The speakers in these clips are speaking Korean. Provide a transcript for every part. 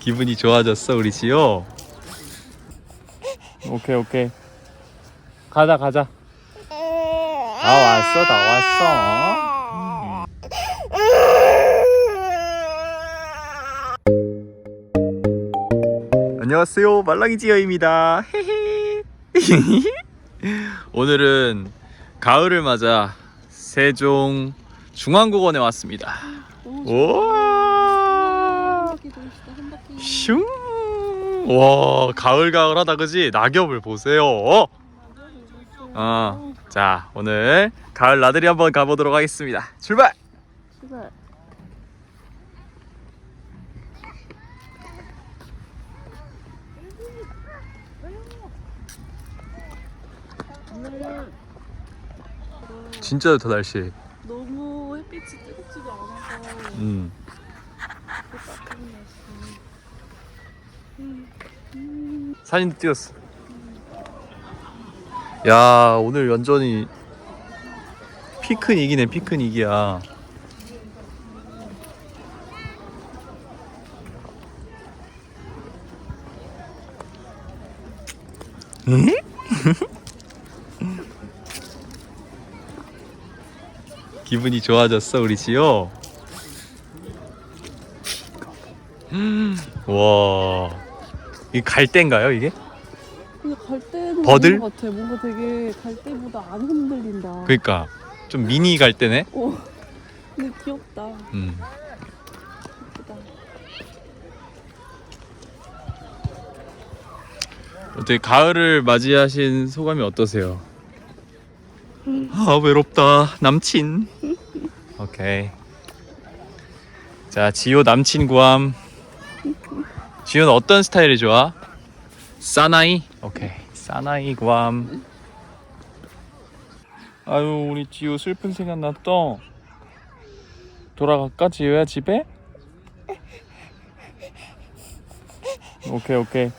기분이 좋아졌어 우리 지효 오케이 오케이. 가자 가자. 다 왔어 다 왔어. 안녕하세요. 말랑이 지효입니다. 오늘은 가을을 맞아 세종 중앙공원에 왔습니다. 우와 슝! 와 가을 가을하다 그지? 낙엽을 보세요. 어, 자 오늘 가을 나들이 한번 가보도록 하겠습니다. 출발! 출발. 진짜 좋다 날씨. 너무 햇빛이 뜨겁지도 않아서 음. 따뜻한 날씨. 사진도 찍었어. 야 오늘 완전히 피크닉이네 피크닉이야. 응? 기분이 좋아졌어 우리 지효. 와, 이 갈대인가요 이게? 근데 갈 때는 버들? 것 같아. 뭔가 되게 갈 때보다 안 흔들린다. 그러니까 좀 미니 갈대네. 어. 근데 귀엽다. 음. 예쁘다. 어떻게 가을을 맞이하신 소감이 어떠세요? 아 외롭다 남친. 오케이. 자 지효 남친 구함. 지효는 어떤 스타일이 좋아? 사나이? 오케이. 사나이 구함. 아유 우리 지효 슬픈 생각 났다. 돌아갈까 지효야 집에? 오케이 오케이.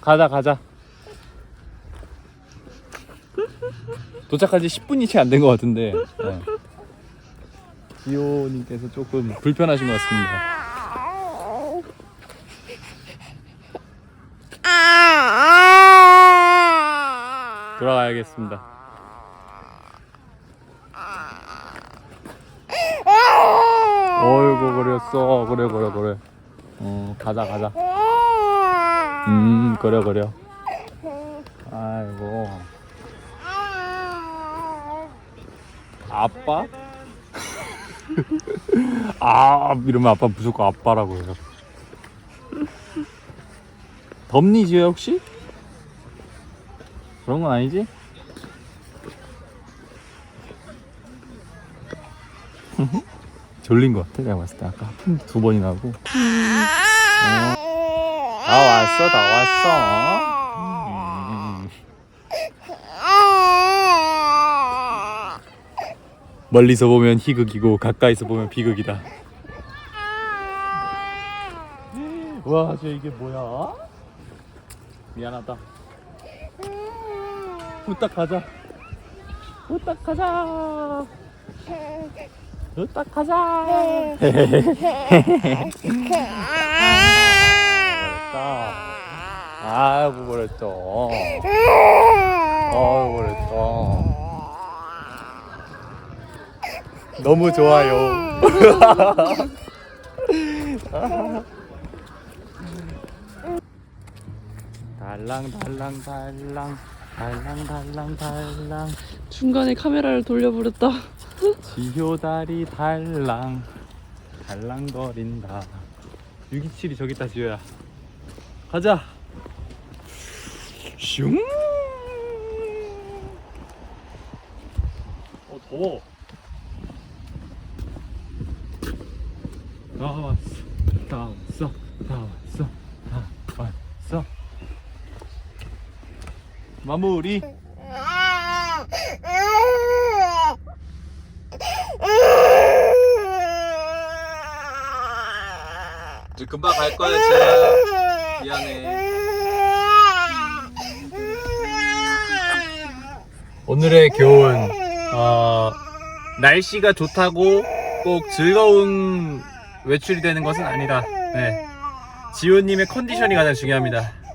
가자 가자 도착한 지 10분이 채 안 된 것 같은데 네. 지호님께서 조금 불편하신 것 같습니다 돌아가야겠습니다. 어이구 그랬어 그래 그래 그래. 어 가자 가자. 음 그래 그래. 아이고. 아빠? 아 이러면 아빠 무조건 아빠라고 해요. 덥니 지효 혹시? 그런 건 아니지? 졸린 것 같아 내가 봤을 때 아까 두 번이나 하고 어. 다 왔어 다 왔어 음. 멀리서 보면 희극이고 가까이서 보면 비극이다 와저 이게 뭐야 미안하다 후딱 가자 후딱 가자 후딱 가자 버렸다. 아이고 버렸죠. 아이고 버렸죠. 너무 좋아요. 달랑 달랑 달랑 달랑 달랑 달랑. 중간에 카메라를 돌려버렸다. 지효다리 달랑. 달랑거린다. 627이 저기 있다 지효야. 가자. 슝! 어, 더워. 다 왔어. 다 왔어. 다 왔어. 다 왔어 마무리 이제 금방 갈 거야 지효야 미안해 오늘의 교훈 어, 날씨가 좋다고 꼭 즐거운 외출이 되는 것은 아니다. 네. 지호님의 컨디션이 가장 중요합니다